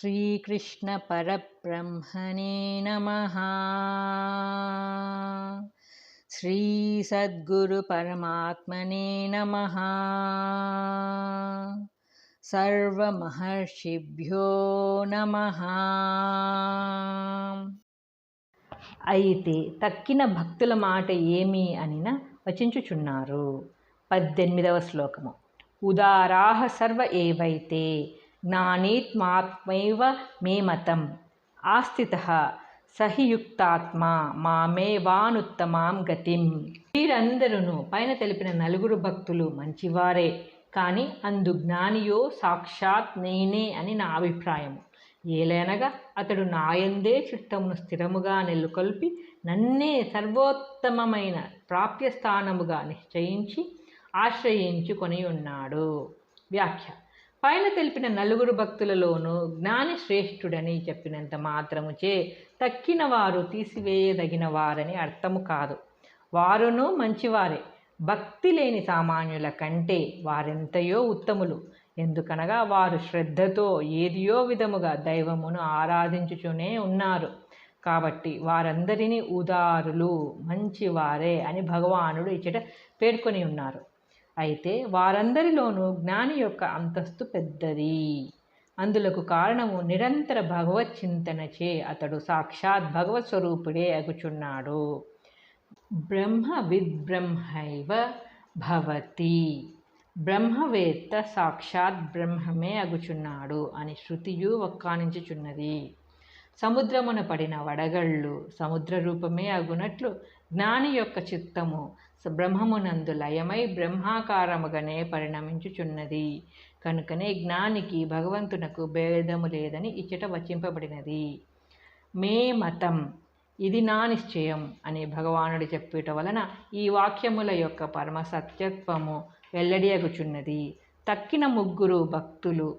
श्रीकृष्णपरब्रह्मणे नमः श्रीसद्गुरुपरमात्मने नमः సర్వమహర్షిభ్యో నమ అయితే తక్కిన భక్తుల మాట ఏమి అనిన వచించుచున్నారు పద్దెనిమిదవ శ్లోకము ఉదారాహ సర్వ ఏవైతే జ్ఞానీత్మాత్మైవ మే మతం ఆస్థిత సహియుక్తాత్మ మామేవానుత్తమాం గతిం వీరందరూ పైన తెలిపిన నలుగురు భక్తులు మంచివారే కానీ అందు జ్ఞానియో సాక్షాత్ నేనే అని నా అభిప్రాయం ఏలైనగా అతడు నాయందే చిత్తమును స్థిరముగా నెలకొల్పి నన్నే సర్వోత్తమమైన ప్రాప్యస్థానముగా నిశ్చయించి ఆశ్రయించుకొని ఉన్నాడు వ్యాఖ్య పైన తెలిపిన నలుగురు భక్తులలోనూ జ్ఞాని శ్రేష్ఠుడని చెప్పినంత మాత్రముచే తక్కిన వారు తీసివేయదగిన వారని అర్థము కాదు. వారును మంచివారే. భక్తి లేని సామాన్యుల కంటే వారెంతయో ఉత్తములు. ఎందుకనగా వారు శ్రద్ధతో ఏదియో విధముగా దైవమును ఆరాధించుచునే ఉన్నారు. కాబట్టి వారందరినీ ఉదారులు మంచివారే అని భగవానుడు ఇచ్చట పేర్కొని ఉన్నారు అయితే వారందరిలోనూ జ్ఞాని యొక్క అంతస్తు పెద్దది. అందులకు కారణము నిరంతర భగవత్ చింతనచే అతడు సాక్షాత్ భగవత్ స్వరూపుడే అగుచున్నాడు. బ్రహ్మ విద్బ్రహ్మైవ భవతి. బ్రహ్మవేత్త సాక్షాత్ బ్రహ్మమే అగుచున్నాడు అని శృతియు వక్కానించుచున్నది సముద్రమున పడిన వడగళ్ళు సముద్ర రూపమే అగునట్లు జ్ఞాని యొక్క చిత్తము బ్రహ్మమునందు లయమై బ్రహ్మాకారముగానే పరిణమించుచున్నది. కనుకనే జ్ఞానికి భగవంతునకు భేదము లేదని ఇచ్చట వచింపబడినది. మే మతం. ఇది నా నిశ్చయం అని భగవానుడు చెప్పుట వలన ఈ వాక్యముల యొక్క పరమ సత్యత్వము వెల్లడియగుచున్నది. తక్కిన ముగ్గురు భక్తులు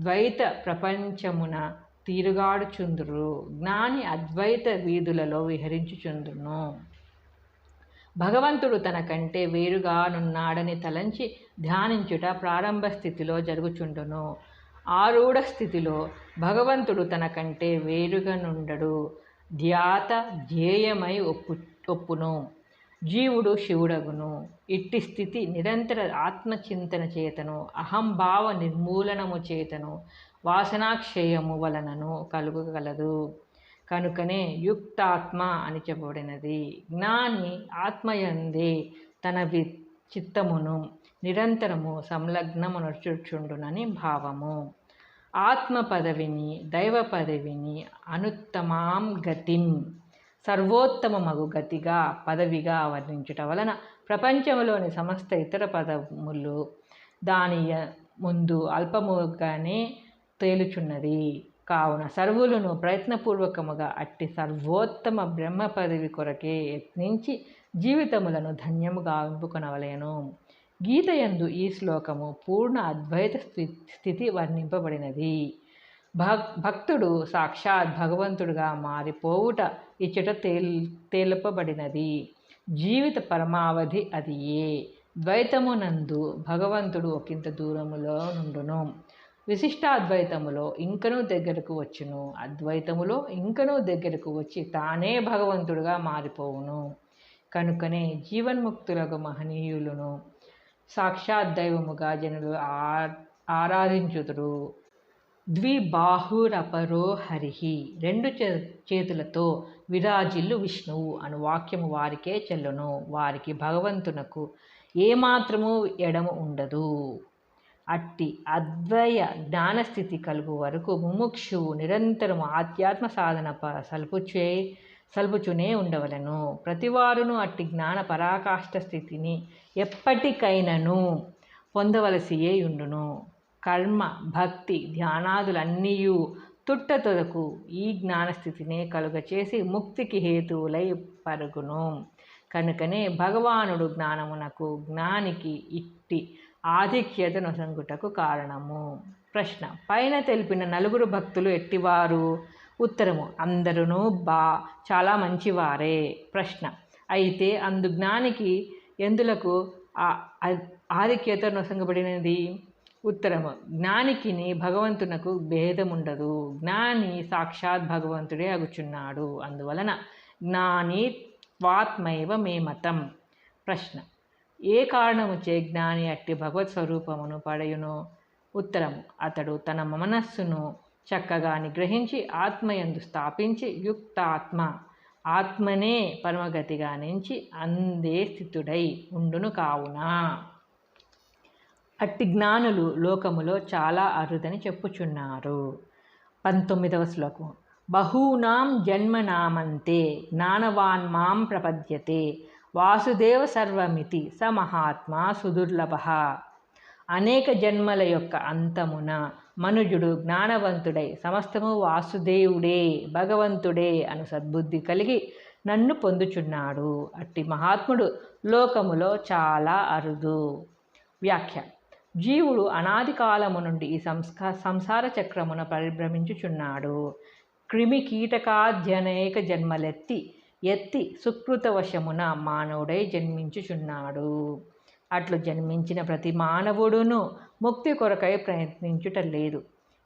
ద్వైత ప్రపంచమున తీరుగాడుచుందురు. జ్ఞాని అద్వైత వీధులలో విహరించుచుందును. భగవంతుడు తన కంటే వేరుగానున్నాడని తలంచి ధ్యానించుట ప్రారంభ స్థితిలో జరుగుచుండును. ఆరూఢ స్థితిలో భగవంతుడు తన కంటే ధ్యాత ధ్యేయమై ఒప్పు ఒప్పును. జీవుడు శివుడగును. ఇట్టి స్థితి నిరంతర ఆత్మచింతన చేతను అహంభావ నిర్మూలనము చేతను వాసనాక్షయము వలనను కలుగగలదు. కనుకనే యుక్తాత్మ అని చెప్పబడినది. జ్ఞాని ఆత్మయందే తన వి చిత్తమును నిరంతరము సంలగ్నమునర్చుచుండునని భావము. ఆత్మ పదవిని దైవ పదవిని అనుత్తమాం గతిం. సర్వోత్తమమగు గతిగా పదవిగా వర్ణించుట వలన ప్రపంచంలోని సమస్త ఇతర పదములు దాని ముందు అల్పముగానే తేలుచున్నది. కావున సర్వులను ప్రయత్నపూర్వకముగా అట్టి సర్వోత్తమ బ్రహ్మ పదవి కొరకే యత్నించి జీవితములను ధన్యముగా ఇంపుకొనవలేను గీతయందు ఈ శ్లోకము పూర్ణ అద్వైత స్థితి వర్ణింపబడినది. భక్ భక్తుడు సాక్షాత్ భగవంతుడుగా మారిపోవుట ఇచ్చట తేల్ తేలపబడినది. జీవిత పరమావధి అది ఏ? ద్వైతమునందు భగవంతుడు ఒకంత దూరములో నుండును. విశిష్టాద్వైతములో ఇంకనూ దగ్గరకు వచ్చును. అద్వైతములో ఇంకనూ దగ్గరకు వచ్చి తానే భగవంతుడుగా మారిపోవును. కనుకనే జీవన్ముక్తులకు మహనీయులను సాక్షాత్ దైవముగా జనులు ఆ ఆరాధించుదురు. ద్విబాహురపరో హరిహి రెండు చే చేతులతో విరాజిల్లు విష్ణువు అను వాక్యము వారికే చెల్లును. వారికి భగవంతునకు ఏమాత్రము ఎడము ఉండదు. అట్టి అద్వయ జ్ఞానస్థితి కలుగు వరకు ముముక్షువు నిరంతరము ఆధ్యాత్మ సాధన ప సల్పుచే సల్పుచునే ఉండవలను. ప్రతివారును అట్టి జ్ఞాన పరాకాష్ఠ స్థితిని ఎప్పటికైనను పొందవలసియే ఉండును. కర్మ భక్తి ధ్యానాదులన్నీయు తుట్టతొదకు ఈ జ్ఞానస్థితినే కలుగచేసి ముక్తికి హేతువులై పరుగును. కనుకనే భగవానుడు జ్ఞానమునకు జ్ఞానికి ఇట్టి ఆధిక్యతను నొసంగుటకు కారణము. ప్రశ్న. పైన తెలిపిన నలుగురు భక్తులు ఎట్టివారు? ఉత్తరము. అందరూ బా చాలా మంచివారే. ప్రశ్న. అయితే అందు జ్ఞానికి ఎందులకు ఆధిక్యత నొసంగబడినది ఉత్తరము. జ్ఞానికిని భగవంతునకు భేదముండదు. జ్ఞాని సాక్షాత్ భగవంతుడే అగుచున్నాడు. అందువలన జ్ఞాని వాత్మైవ మే మతం. ప్రశ్న. ఏ కారణముచే జ్ఞాని అట్టి భగవత్ స్వరూపమును పడయును? ఉత్తరం అతడు తన మనస్సును చక్కగా నిగ్రహించి ఆత్మయందు స్థాపించి యుక్తాత్మ ఆత్మనే పరమగతిగా నుంచి అందే స్థితుడై ఉండును కావున. అట్టి జ్ఞానులు లోకములో చాలా అరుదని చెప్పుచున్నారు. పంతొమ్మిదవ శ్లోకం. బహూనాం జన్మనామంతే జ్ఞానవాన్ మాం ప్రపద్యతే వాసుదేవ సర్వమితి స మహాత్మా సుదుర్లభ. అనేక జన్మల యొక్క అంతమున మనుజుడు జ్ఞానవంతుడై సమస్తము వాసుదేవుడే భగవంతుడే అను సద్బుద్ధి కలిగి నన్ను పొందుచున్నాడు. అట్టి మహాత్ముడు లోకములో చాలా అరుదు. వ్యాఖ్య. జీవుడు అనాది కాలము నుండి ఈ సంస్కా సంసార చక్రమున పరిభ్రమించుచున్నాడు. క్రిమి కీటకాధ్యనేక జన్మలెత్తి ఎత్తి సుకృతవశమున మానవుడై జన్మించుచున్నాడు. అట్లు జన్మించిన ప్రతి మానవుడును ముక్తి కొరకై ప్రయత్నించుట లేదు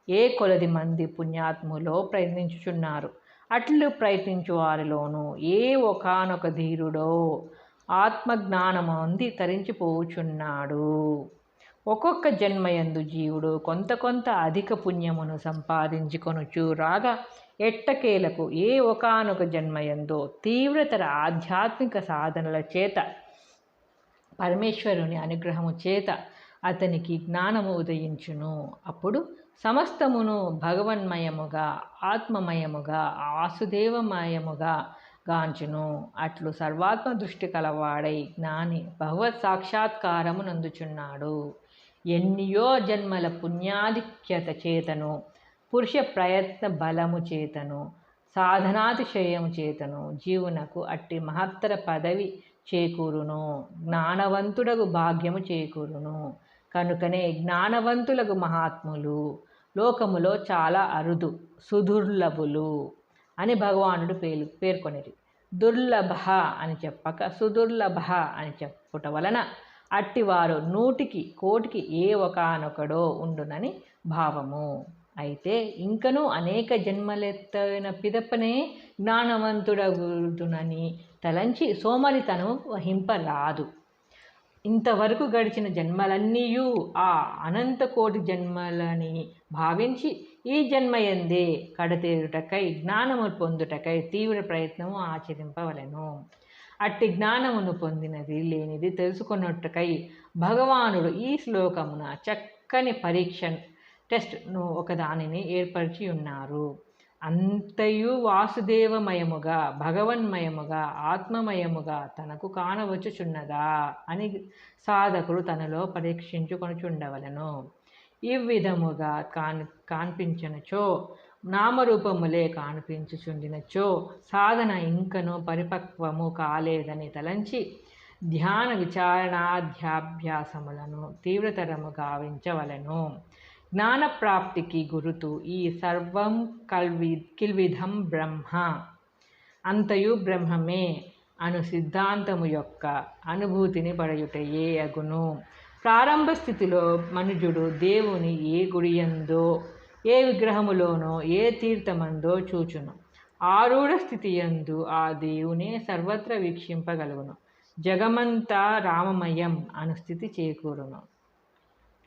ఏ కొలది మంది పుణ్యాత్ములో ప్రయత్నించుచున్నారు? అట్లు ప్రయత్నించు వారిలోనూ ఏ ఒకనొక ధీరుడో ఆత్మజ్ఞానమంది తరించిపోచున్నాడు. ఒక్కొక్క జన్మయందు జీవుడు కొంత కొంత అధిక పుణ్యమును సంపాదించుకొనుచు రాగా ఎట్టకేలకు ఏ ఒకనొక జన్మయందో తీవ్రతర ఆధ్యాత్మిక సాధనల చేత పరమేశ్వరుని అనుగ్రహము చేత అతనికి జ్ఞానము ఉదయించును. అప్పుడు సమస్తమును భగవన్మయముగా ఆత్మమయముగా ఆసుదేవమయముగా గాంచును. అట్లు సర్వాత్మ దృష్టి కలవాడై జ్ఞాని భగవత్ సాక్షాత్కారము నందుచున్నాడు. ఎన్నియో జన్మల పుణ్యాధిక్యత చేతను పురుష ప్రయత్న బలము చేతను సాధనాతిశయము చేతను జీవునకు అట్టి మహత్తర పదవి చేకూరును. జ్ఞానవంతుడకు భాగ్యము చేకూరును. కనుకనే జ్ఞానవంతులకు మహాత్ములు లోకములో చాలా అరుదు సుదుర్లభులు అని భగవానుడు పేరు పేర్కొనేది దుర్లభ అని చెప్పక సుదుర్లభ అని చెప్పుట వలన అట్టివారు నూటికి కోటికి ఏ ఒకనొకడో ఉండునని భావము. అయితే ఇంకనూ అనేక జన్మలెత్తైన పిదపనే జ్ఞానవంతుడగుతునని తలంచి సోమరితనం వహింపరాదు. ఇంతవరకు గడిచిన జన్మలన్నీయూ ఆ అనంత కోటి జన్మలని భావించి ఈ జన్మయందే కడతేరుటకై జ్ఞానము పొందుటకై తీవ్ర ప్రయత్నము ఆచరింపవలను. అట్టి జ్ఞానమును పొందినది లేనిది తెలుసుకున్నట్టుకై భగవానుడు ఈ శ్లోకమున చక్కని పరీక్ష టెస్ట్ను ఒకదానిని ఏర్పరిచి ఉన్నారు. అంతయు వాసుదేవమయముగా భగవన్మయముగా ఆత్మమయముగా తనకు కానవచ్చుచున్నదా అని సాధకుడు తనలో పరీక్షించుకొనుచుండవలను. ఈ విధముగా కాన్ కాన్పించనచో నామరూపములే కాన్పించుచుండినచో సాధన ఇంకను పరిపక్వము కాలేదని తలంచి ధ్యాన విచారణాధ్యాభ్యాసములను తీవ్రతరము గావించవలెను. జ్ఞానప్రాప్తికి గురుతు ఈ సర్వం కల్వి కిల్విధం బ్రహ్మ. అంతయు బ్రహ్మమే అను సిద్ధాంతము యొక్క అనుభూతిని పడయుటయే అగును. ప్రారంభ స్థితిలో మనుజుడు దేవుని ఏ గుడియందో ఏ విగ్రహములోనో ఏ తీర్థమందో చూచును. ఆరూఢ స్థితి యందు ఆ దేవునే సర్వత్ర వీక్షింపగలుగును. జగమంతా రామమయం అను స్థితి చేకూరును.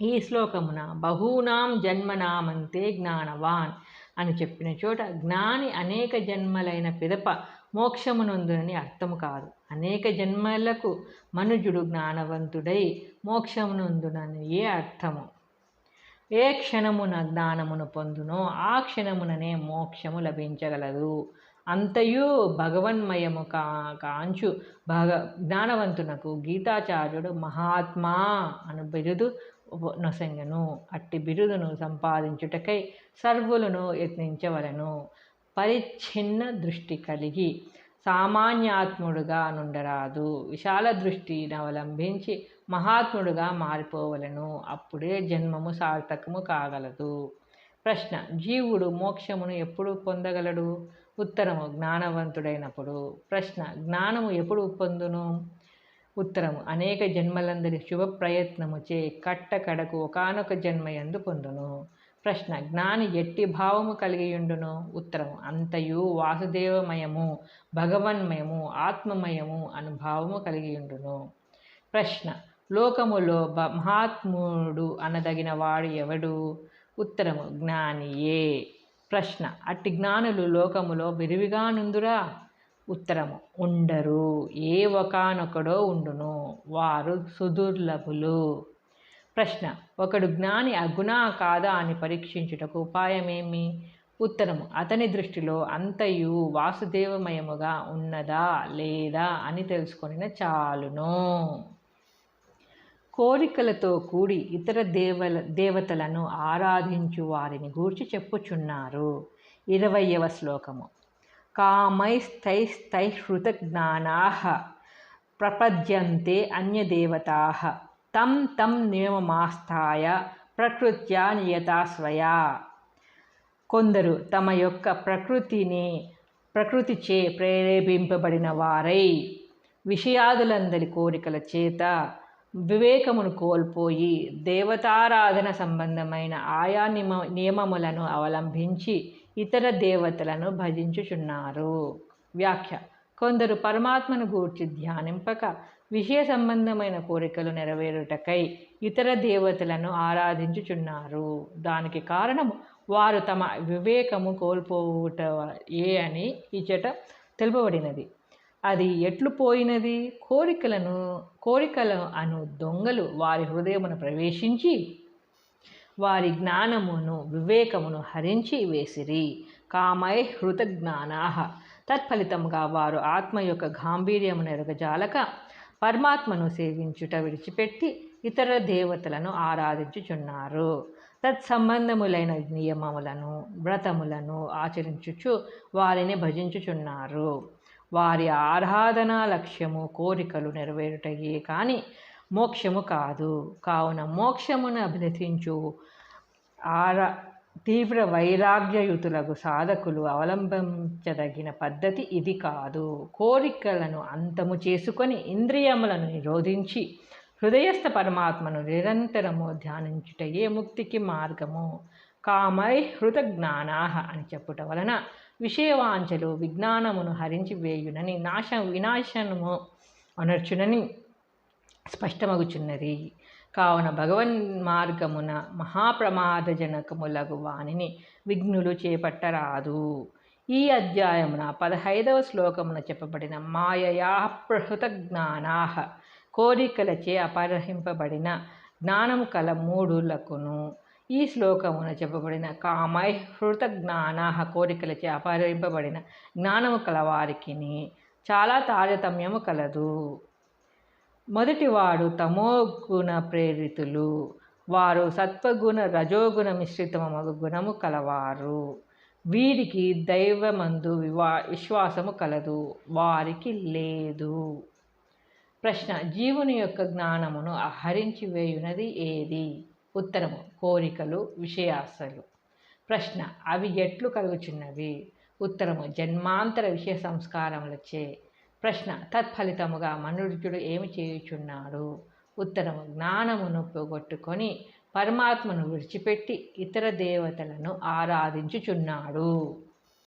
ఈ శ్లోకమున బహూనాం జన్మనామంతే జ్ఞానవాన్ అని చెప్పిన చోట జ్ఞాని అనేక జన్మలైన పిదప మోక్షమునందునని అర్థము కాదు. అనేక జన్మలకు మనుజుడు జ్ఞానవంతుడై మోక్షమునందునని ఏ అర్థము. ఏ క్షణమున జ్ఞానమును పొందునో ఆ క్షణముననే మోక్షము లభించగలదు. అంతయు భగవన్మయము కా కాంచు భగ జ్ఞానవంతునకు గీతాచార్యుడు మహాత్మా అను బిరుదు నొసంగను అట్టి బిరుదును సంపాదించుటకై సర్వులను యత్నించవలను పరిచ్ఛిన్న దృష్టి కలిగి సామాన్యాత్ముడుగా నుండరాదు విశాల దృష్టిని అవలంబించి మహాత్ముడుగా మారిపోవలను అప్పుడే జన్మము సార్థకము కాగలదు ప్రశ్న జీవుడు మోక్షమును ఎప్పుడు పొందగలడు ఉత్తరము జ్ఞానవంతుడైనప్పుడు ప్రశ్న జ్ఞానము ఎప్పుడు పొందును ఉత్తరము. అనేక జన్మలందరి శుభ ప్రయత్నము చే కట్ట కడకు ఒకనొక జన్మయందు పొందును. ప్రశ్న జ్ఞాని ఎట్టి భావము కలిగియుండును? ఉత్తరము అంతయు వాసుదేవమయము భగవన్మయము ఆత్మమయము అను భావము కలిగియుండును. ప్రశ్న లోకములో బ- మహాత్ముడు అనదగిన వాడు ఎవడు? ఉత్తరము జ్ఞానియే. ప్రశ్న అట్టి జ్ఞానులు లోకములో విరివిగా నుందురా? ఉత్తరము. ఉండరు. ఏ ఒకనొకడో ఉండును. వారు సుదుర్లభులు. ప్రశ్న ఒకడు జ్ఞాని అగుణా కాదా అని పరీక్షించుటకు ఉపాయమేమి? ఉత్తరము అతని దృష్టిలో అంతయు వాసుదేవమయముగా ఉన్నదా లేదా అని తెలుసుకొనిన చాలును. కోరికలతో కూడి ఇతర దేవల దేవతలను ఆరాధించు వారిని గూర్చి చెప్పుచున్నారు. ఇరవయవ శ్లోకము. కామైస్తైస్తైహృతజ్ఞానా ప్రపద్యంతే అన్యదేవతా తం తం నియమమాస్థాయ ప్రకృత్యా నియతాశ్రయా కొందరు తమ యొక్క ప్రకృతిని ప్రకృతిచే ప్రేరేపింపబడిన వారై విషయాదులందరి కోరికల చేత వివేకమును కోల్పోయి దేవతారాధన సంబంధమైన ఆయా నియమ నియమములను అవలంబించి ఇతర దేవతలను భజించుచున్నారు. వ్యాఖ్య. కొందరు పరమాత్మను గూర్చి ధ్యానింపక విషయ సంబంధమైన కోరికలు నెరవేరుటకై ఇతర దేవతలను ఆరాధించుచున్నారు. దానికి కారణము వారు తమ వివేకము కోల్పోవుట ఏ అని ఇచ్చట తెలుపబడినది. అది ఎట్లు పోయినది? కోరికలను కోరికల అను దొంగలు వారి హృదయమును ప్రవేశించి వారి జ్ఞానమును వివేకమును హరించి వేసిరి. కామై హృతజ్ఞానా తత్ఫలితంగా తత్ఫలితముగా వారు ఆత్మ యొక్క గాంభీర్యమును ఎరగజాలక పరమాత్మను సేవించుట విడిచిపెట్టి ఇతర దేవతలను ఆరాధించుచున్నారు. తత్సంబంధములైన నియమములను వ్రతములను ఆచరించుచు వారిని భజించుచున్నారు. వారి ఆరాధనా లక్ష్యము కోరికలు నెరవేరుటయే కానీ మోక్షము కాదు. కావున మోక్షమును అభిలషించు ఆర తీవ్ర వైరాగ్యయుతులకు సాధకులు అవలంబించదగిన పద్ధతి ఇది కాదు. కోరికలను అంతము చేసుకొని ఇంద్రియములను నిరోధించి హృదయస్థ పరమాత్మను నిరంతరము ధ్యానించుటయే ముక్తికి మార్గము. కామై హృత జ్ఞానా అని చెప్పుట వలన విషయవాంఛలు విజ్ఞానమును హరించి వేయునని నాశ వినాశనము అనర్చునని స్పష్టమగుచున్నది. కావున భగవన్ మార్గమున మహాప్రమాదజనకములగు వాణిని విఘ్నులు చేపట్టరాదు. ఈ అధ్యాయమున పదహైదవ శ్లోకమున చెప్పబడిన మాయయా ప్రహృత జ్ఞానా కోరికలచే అపరహింపబడిన జ్ఞానము కల మూడులకును ఈ శ్లోకమున చెప్పబడిన కామై హృత జ్ఞానా కోరికలచే అపహరింపబడిన జ్ఞానము కలవారికి చాలా తారతమ్యము కలదు. మొదటివాడు తమోగుణ ప్రేరితులు. వారు సత్వగుణ రజోగుణ మిశ్రితమగు గుణము కలవారు. వీరికి దైవమందు వివా విశ్వాసము కలదు. వారికి లేదు. ప్రశ్న జీవుని యొక్క జ్ఞానమును హరించి వేయునది ఏది? ఉత్తరము కోరికలు విషయాసలు. ప్రశ్న అవి ఎట్లు కలుగుచున్నవి? ఉత్తరము జన్మాంతర విషయ సంస్కారములచే. ప్రశ్న తత్ఫలితముగా మనుష్యుడు ఏమి చేయుచున్నాడు? ఉత్తరము జ్ఞానమును పోగొట్టుకొని పరమాత్మను విడిచిపెట్టి ఇతర దేవతలను ఆరాధించుచున్నాడు.